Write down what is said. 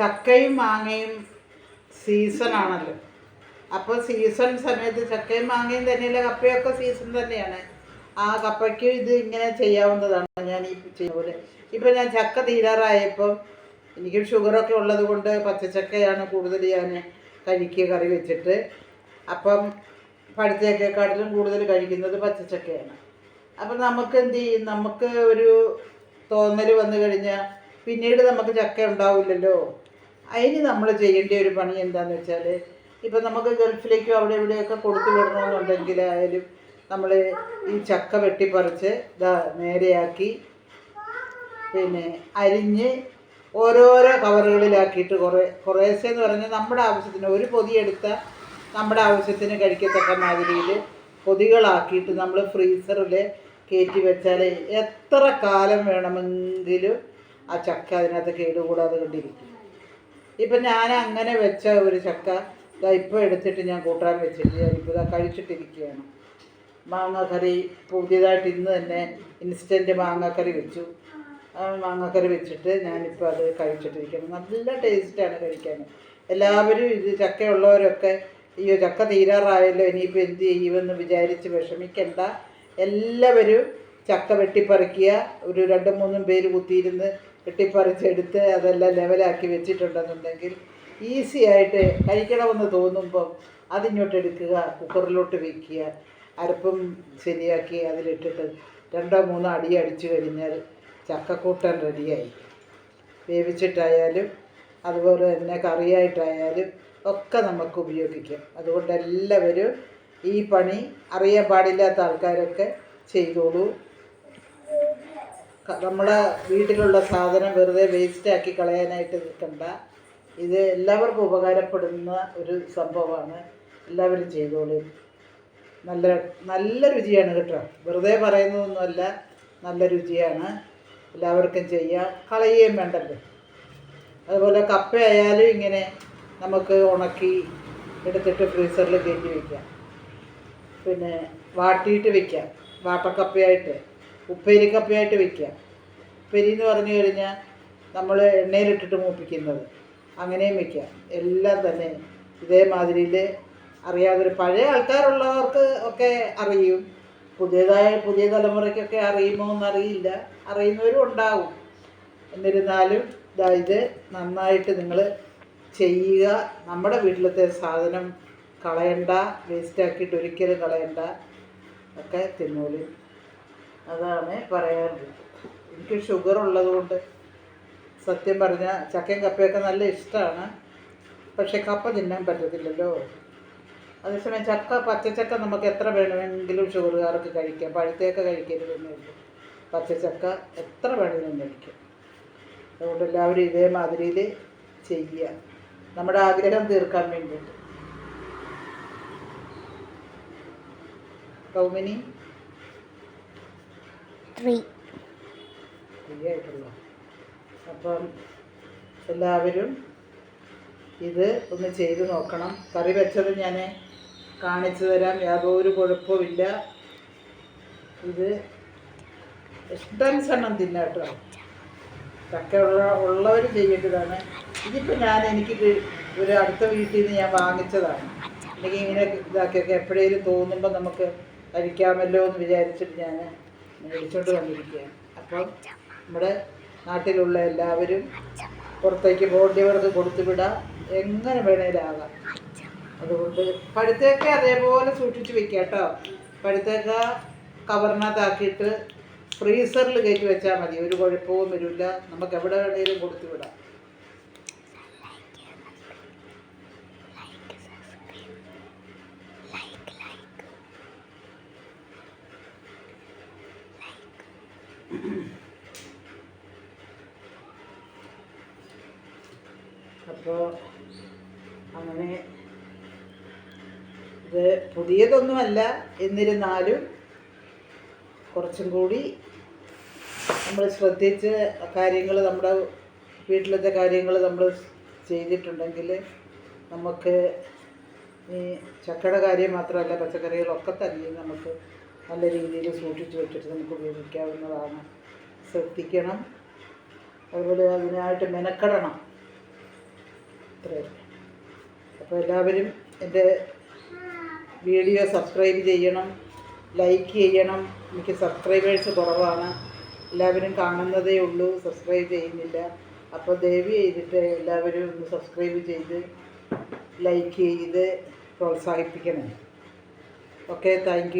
ചക്കയും മാങ്ങയും സീസൺ ആണല്ലോ. അപ്പോൾ സീസൺ സമയത്ത് ചക്കയും മാങ്ങയും തന്നെയല്ല കപ്പയൊക്കെ സീസൺ തന്നെയാണ്. ആ കപ്പയ്ക്ക് ഇത് ഇങ്ങനെ ചെയ്യാവുന്നതാണ് ഞാൻ ഈ ചെയ്യുന്ന പോലെ. ഇപ്പോൾ ഞാൻ ചക്ക തീരാറായപ്പോൾ എനിക്ക് ഷുഗറൊക്കെ ഉള്ളത് കൊണ്ട് പച്ചച്ചക്കയാണ് കൂടുതൽ ഞാൻ കഴിക്കുക കറി വെച്ചിട്ട്. അപ്പം പഴുത്തച്ചക്കയെക്കാട്ടിലും കൂടുതൽ കഴിക്കുന്നത് പച്ചച്ചക്കയാണ്. അപ്പം നമുക്ക് എന്ത് ചെയ്യും? നമുക്ക് ഒരു തോന്നൽ വന്നു കഴിഞ്ഞാൽ പിന്നീട് നമുക്ക് ചക്ക ഉണ്ടാവില്ലല്ലോ. അതിന് നമ്മൾ ചെയ്യേണ്ട ഒരു പണി എന്താണെന്ന് വെച്ചാൽ ഇപ്പം നമുക്ക് ഗൾഫിലേക്കും അവിടെ ഇവിടെയൊക്കെ കൊടുത്തു വിടണമെന്നുണ്ടെങ്കിൽ ആയാലും നമ്മൾ ഈ ചക്ക വെട്ടിപ്പറിച്ച് ഇതാ നേരെയാക്കി പിന്നെ അരിഞ്ഞ് ഓരോരോ കവറുകളിലാക്കിയിട്ട് കുറേ കുറേശ്ശെ എന്ന് പറഞ്ഞാൽ നമ്മുടെ ആവശ്യത്തിന് ഒരു പൊതി എടുത്താൽ നമ്മുടെ ആവശ്യത്തിന് കഴിക്കത്തക്ക മാതിരിയിൽ പൊതികളാക്കിയിട്ട് നമ്മൾ ഫ്രീസറിൽ കയറ്റി വെച്ചാൽ എത്ര കാലം വേണമെങ്കിലും ആ ചക്ക അതിനകത്ത് കേടുകൂടാതെ കണ്ടിരിക്കും. ഇപ്പം ഞാൻ അങ്ങനെ വെച്ച ഒരു ചക്ക ഇതാ എടുത്തിട്ട് ഞാൻ കൂട്ടാൻ വെച്ചിട്ട് ഇപ്പൊ ഇതാ കഴിച്ചിട്ടിരിക്കുകയാണ്. മാങ്ങാക്കറി പുതിയതായിട്ട് ഇന്ന് തന്നെ ഇൻസ്റ്റന്റ് മാങ്ങാക്കറി വെച്ചു. മാങ്ങാക്കറി വെച്ചിട്ട് ഞാനിപ്പോൾ അത് കഴിച്ചിട്ടിരിക്കുന്നു നല്ല ടേസ്റ്റാണ് കഴിക്കാൻ. എല്ലാവരും ഇത് ചക്കയുള്ളവരൊക്കെ അയ്യോ ചക്ക തീരാറായല്ലോ ഇനിയിപ്പോൾ എന്ത് ചെയ്യുമെന്ന് വിചാരിച്ച് വിഷമിക്കണ്ട. എല്ലാവരും ചക്ക വെട്ടിപ്പറിക്കുക. ഒരു രണ്ടും മൂന്നും പേര് കുത്തിയിരുന്ന് വെട്ടിപ്പറിച്ചെടുത്ത് അതെല്ലാം ലെവലാക്കി വെച്ചിട്ടുണ്ടെന്നുണ്ടെങ്കിൽ ഈസി ആയിട്ട് കഴിക്കണമെന്ന് തോന്നുമ്പം അതിങ്ങോട്ട് എടുക്കുക കുക്കറിലോട്ട് വെക്കുക അരപ്പും ശരിയാക്കി അതിലിട്ടിട്ട് രണ്ടോ മൂന്നോ അടി അടിച്ചു കഴിഞ്ഞാൽ ചക്കക്കൂട്ടൻ റെഡിയായി. വേവിച്ചിട്ടായാലും അതുപോലെ തന്നെ കറിയായിട്ടായാലും ഒക്കെ നമുക്ക് ഉപയോഗിക്കാം. അതുകൊണ്ട് എല്ലാവരും ഈ പണി അറിയാൻ പാടില്ലാത്ത ആൾക്കാരൊക്കെ ചെയ്തോളൂ. നമ്മുടെ വീട്ടിലുള്ള സാധനം വെറുതെ വേസ്റ്റ് ആക്കി കളയാനായിട്ട് നിൽക്കണ്ട. ഇത് എല്ലാവർക്കും ഉപകാരപ്പെടുന്ന ഒരു സംഭവമാണ്. എല്ലാവരും ചെയ്തോളൂ. നല്ല നല്ല രുചിയാണ് കേട്ടോ. വെറുതെ പറയുന്നതൊന്നുമല്ല. നല്ല രുചിയാണ്. എല്ലാവർക്കും ചെയ്യാം. കളയുകയും വേണ്ടല്ലോ. അതുപോലെ കപ്പ ആയാലും ഇങ്ങനെ നമുക്ക് ഉണക്കി എടുത്തിട്ട് ഫ്രീസറിൽ കയറ്റി വയ്ക്കാം പിന്നെ വാട്ടിയിട്ട് വെക്കാം. വാട്ടക്കപ്പയായിട്ട്. ഉപ്പേരി വെക്കുക. വെക്കാം ഉപ്പേരി എന്ന് പറഞ്ഞു കഴിഞ്ഞാൽ നമ്മൾ എണ്ണയിലിട്ടിട്ട് മൂപ്പിക്കുന്നത്. അങ്ങനെയും വെക്കാം എല്ലാം തന്നെ ഇതേമാതിരിയിൽ അറിയാതൊരു പഴയ ആൾക്കാരുള്ളവർക്ക് ഒക്കെ അറിയും. പുതിയതായ പുതിയ തലമുറയ്ക്കൊക്കെ അറിയുമോ എന്നറിയില്ല. അറിയുന്നവരും ഉണ്ടാവും. എന്നിരുന്നാലും ഇതായത് നന്നായിട്ട് നിങ്ങൾ ചെയ്യുക. നമ്മുടെ വീട്ടിലത്തെ സാധനം കളയണ്ട വേസ്റ്റാക്കിയിട്ട് ഒരിക്കലും കളയണ്ട. ഒക്കെ തിന്നോളി. അതാണ് പറയാറുള്ളത് എനിക്ക് ഷുഗർ ഉള്ളതുകൊണ്ട് സത്യം പറഞ്ഞാൽ ചക്കയും കപ്പയൊക്കെ നല്ല ഇഷ്ടമാണ് പക്ഷേ കപ്പ തിന്നാൻ പറ്റത്തില്ലല്ലോ. അതേസമയം ചക്ക പച്ചച്ചക്ക നമുക്ക് എത്ര വേണമെങ്കിലും ഷുഗറുകാർക്ക് കഴിക്കാം. പഴുത്തേക്ക കഴിക്കരുതെന്നേ ഉള്ളൂ. പച്ചച്ചക്ക എത്ര വേണമെങ്കിലും കഴിക്കാം. അതുകൊണ്ട് എല്ലാവരും ഇതേമാതിരിയിൽ ചെയ്യുക. നമ്മുടെ ആഗ്രഹം തീർക്കാൻ വേണ്ടിയിട്ട്. കൗമിനി ത്രീ അപ്പം എല്ലാവരും ഇത് ഒന്ന് ചെയ്തു നോക്കണം. കറി വെച്ചത് ഞാൻ കാണിച്ചു തരാം. യാതൊരു കുഴപ്പമില്ല ഇത് ഇഷ്ടം സണ്ണം തിന്നാം കേട്ടോ. ചക്ക ഉള്ള ഉള്ളവർ ചെയ്യേണ്ടതാണ്. ഇതിപ്പോൾ ഞാൻ എനിക്ക് ഒരു അടുത്ത വീട്ടിൽ നിന്ന് ഞാൻ വാങ്ങിച്ചതാണ്. എനിക്ക് ഇങ്ങനെ ഇതാക്കിയൊക്കെ എപ്പോഴേലും തോന്നുമ്പോൾ നമുക്ക് കഴിക്കാമല്ലോ എന്ന് വിചാരിച്ചിട്ട് ഞാൻ മേടിച്ചോണ്ട് വന്നിരിക്കുകയാണ്. അപ്പം നമ്മുടെ നാട്ടിലുള്ള എല്ലാവരും പുറത്തേക്ക് പോകേണ്ടവർക്ക് കൊടുത്തു വിടാം. എങ്ങനെ വേണേലും ആകാം അതുകൊണ്ട് പഴുത്തേക്ക അതേപോലെ സൂക്ഷിച്ച് വെക്കുക കേട്ടോ. പഴുത്തേക്ക കവറിനകത്താക്കിയിട്ട് ഫ്രീസറിൽ കയറ്റി വെച്ചാൽ മതി. ഒരു കുഴപ്പവും വരില്ല. നമുക്ക് എവിടെ വേണേലും കൊടുത്തു വിടാം. അപ്പോൾ അങ്ങനെ ഇത് പുതിയതൊന്നുമല്ല എന്നിരുന്നാലും കുറച്ചും കൂടി നമ്മൾ ശ്രദ്ധിച്ച് കാര്യങ്ങൾ നമ്മുടെ വീട്ടിലത്തെ കാര്യങ്ങൾ നമ്മൾ ചെയ്തിട്ടുണ്ടെങ്കിൽ നമുക്ക് ഈ ചക്കയുടെ കാര്യം മാത്രമല്ല പച്ചക്കറികളൊക്കെ തന്നെ നമുക്ക് നല്ല രീതിയിൽ സൂക്ഷിച്ച് വെച്ചിട്ട് നമുക്ക് ഉപയോഗിക്കാവുന്നതാണ്. ശ്രദ്ധിക്കണം. അതുപോലെ അതിനായിട്ട് മെനക്കെടണം. ഇത്രയും അപ്പോൾ എല്ലാവരും എന്റെ വീഡിയോ സബ്സ്ക്രൈബ് ചെയ്യണം. ലൈക്ക് ചെയ്യണം. എനിക്ക് സബ്സ്ക്രൈബേഴ്സ് കുറവാണ്. എല്ലാവരും കാണുന്നതേ ഉള്ളൂ. സബ്സ്ക്രൈബ് ചെയ്യുന്നില്ല. അപ്പോൾ ദയവ് ചെയ്തിട്ട് എല്ലാവരും ഒന്ന് സബ്സ്ക്രൈബ് ചെയ്ത് ലൈക്ക് ചെയ്ത് പ്രോത്സാഹിപ്പിക്കണം. Okay thank